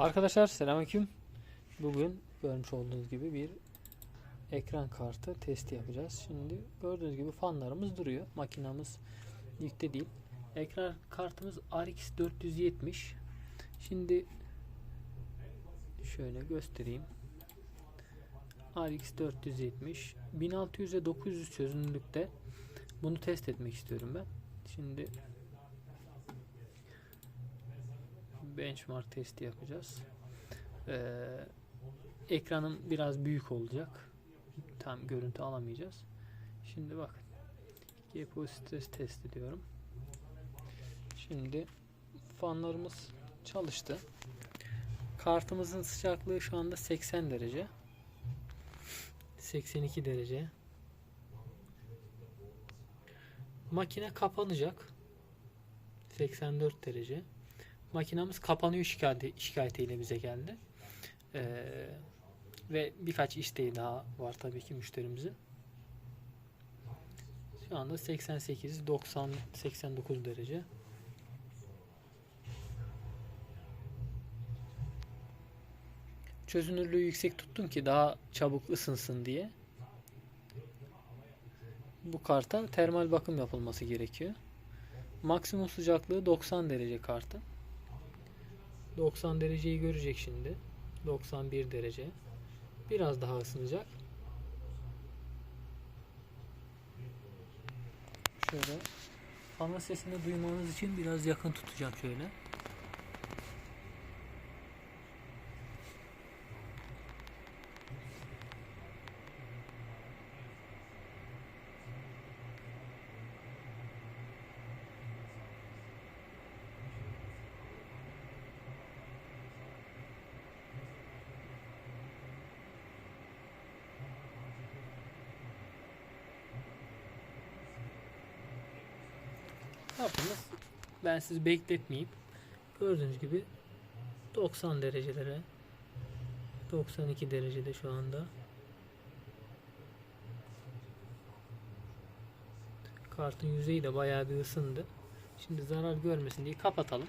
Arkadaşlar selamünaleyküm. Bugün görmüş olduğunuz gibi bir ekran kartı testi yapacağız. Şimdi gördüğünüz gibi fanlarımız duruyor. Makinamız yükte değil. Ekran kartımız RX 470. Şimdi şöyle göstereyim. RX 470 1600 ve 900 çözünürlükte bunu test etmek istiyorum ben. Şimdi benchmark testi yapacağız. Ee, ekranım biraz büyük olacak. Tam görüntü alamayacağız. Şimdi bakın. GPU stres test ediyorum. Şimdi fanlarımız çalıştı. Kartımızın sıcaklığı şu anda 80 derece. 82 derece. Makine kapanacak. 84 derece. Makinamız kapanıyor şikayeti, şikayetiyle bize geldi. Ee, ve birkaç isteği daha var tabii ki müşterimizin. Şu anda 88, 90, 89 derece. Çözünürlüğü yüksek tuttum ki daha çabuk ısınsın diye. Bu karta termal bakım yapılması gerekiyor. Maksimum sıcaklığı 90 derece kartın. 90 dereceyi görecek şimdi. 91 derece. Biraz daha ısınacak. Şöyle ana sesini duymanız için biraz yakın tutacağım şöyle. Ne yapınız? Ben sizi bekletmeyeyim. Gördüğünüz gibi 90 derecelere 92 derecede şu anda. Kartın yüzeyi de bayağı bir ısındı. Şimdi zarar görmesin diye kapatalım.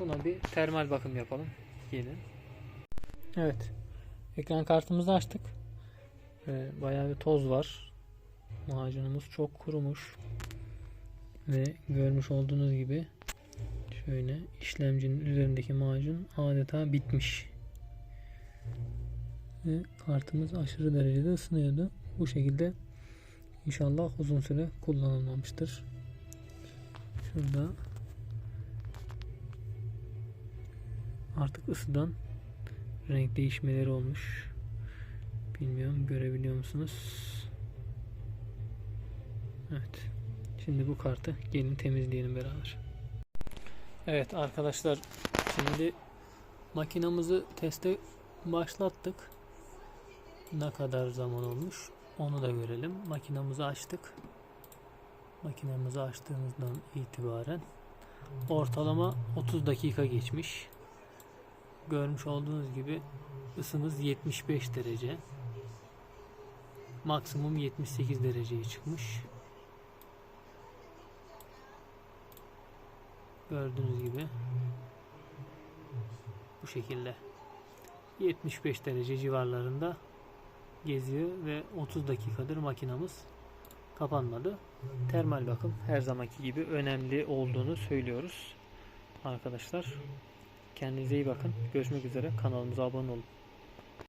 Buna bir termal bakım yapalım. Yeni. Evet. Ekran kartımızı açtık. Ee, bayağı bir toz var. Macunumuz çok kurumuş. Ve görmüş olduğunuz gibi şöyle işlemcinin üzerindeki macun adeta bitmiş. Ve kartımız aşırı derecede ısınıyordu. Bu şekilde inşallah uzun süre kullanılmamıştır. Şurada artık ısıdan renk değişmeleri olmuş. Bilmiyorum görebiliyor musunuz? Evet. Şimdi bu kartı gelin temizleyelim beraber. Evet arkadaşlar şimdi makinamızı teste başlattık. Ne kadar zaman olmuş onu da görelim. Makinamızı açtık. Makinamızı açtığımızdan itibaren ortalama 30 dakika geçmiş. Görmüş olduğunuz gibi ısımız 75 derece. Maksimum 78 dereceye çıkmış. Gördüğünüz gibi bu şekilde 75 derece civarlarında geziyor ve 30 dakikadır makinamız kapanmadı. Termal bakım her zamanki gibi önemli olduğunu söylüyoruz. Arkadaşlar kendinize iyi bakın. Görüşmek üzere. Kanalımıza abone olun.